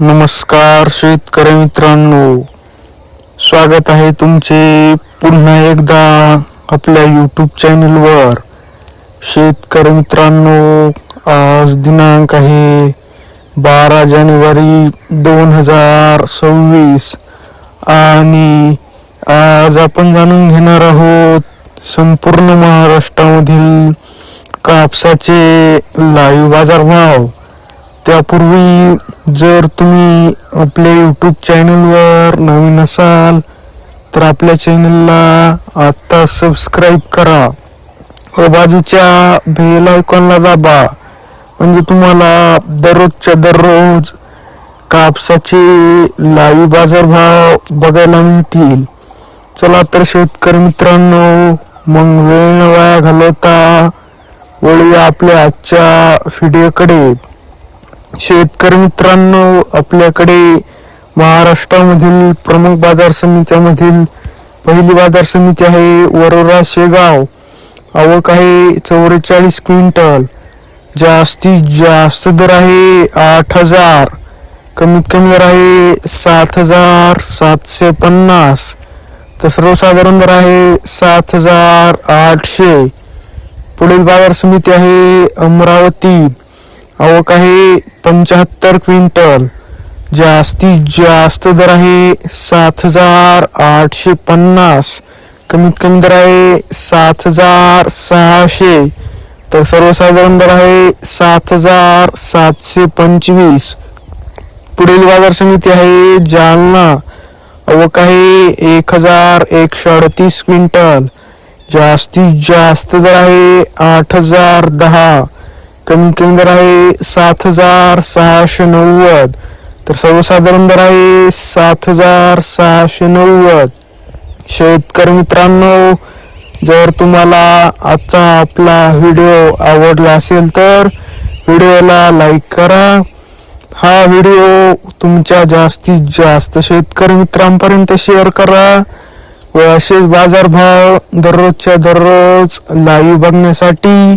नमस्कार शेतकरी मित्रांनो. स्वागत आहे तुमचे पुन्हा एकदा आपल्या यूट्यूब चॅनलवर शेतकरी मित्रांनो आज दिनांक आहे बारा जानेवारी दोन हजार सव्वीस आणि आज आपण जाणून घेणार आहोत संपूर्ण महाराष्ट्रामधील कापसाचे लाईव्ह बाजारभाव. त्यापूर्वी जर तुम्ही आपल्या यूट्यूब चॅनलवर नवीन असाल तर आपल्या चॅनलला आत्ता सबस्क्राईब करा. व बाजूच्या बेल आयकॉनला दाबा. म्हणजे तुम्हाला दररोजच्या दररोज कापसाचे लाईव्ह बाजारभाव बघायला मिळतील. चला तर शेतकरी मित्रांनो मग वेळ न वाया घालवता वळूया आपल्या आजच्या व्हिडिओकडे शेतकरी मित्रांनो आपल्याकडे महाराष्ट्रामधील प्रमुख बाजार समित्यामधील पहिली बाजार समिती आहे वरोरा शेगाव. आवक आहे चौवेचाळीस क्विंटल. जास्तीत जास्त दर आहे आठ हजार. कमीत कमी दर आहे सात हजार सातशे पन्नास. तर सर्वसाधारण दर आहे सात हजार आठशे. पुढील बाजार समिती आहे अमरावती. आवक आहे पंच्याहत्तर क्विंटल जास्तीत जास्त दर आहे सात हजार आठशे पन्नास कमीत कमी दर आहे सात हजार सहाशे तर सर्वसाधारण दर आहे सात हजार सातशे पंचवीस. पुढील बाजार समिती आहे जालना. आवक आहे एक हजार एकशे अडतीस क्विंटल जास्तीत जास्त दर आहे आठ हजार दहा. कमी कमी दर आहे सात हजार सहाशे नव्वद. तर सर्वसाधारण दर आहे सात हजार सहाशे नव्वद. शेतकरी मित्रांनो जर तुम्हाला आजचा आपला व्हिडिओ आवडला असेल तर व्हिडिओला लाईक करा. हा व्हिडिओ तुमच्या जास्तीत जास्त शेतकरी मित्रांपर्यंत शेअर करा व असेच बाजारभाव दररोजच्या दररोज लाईव्ह बघण्यासाठी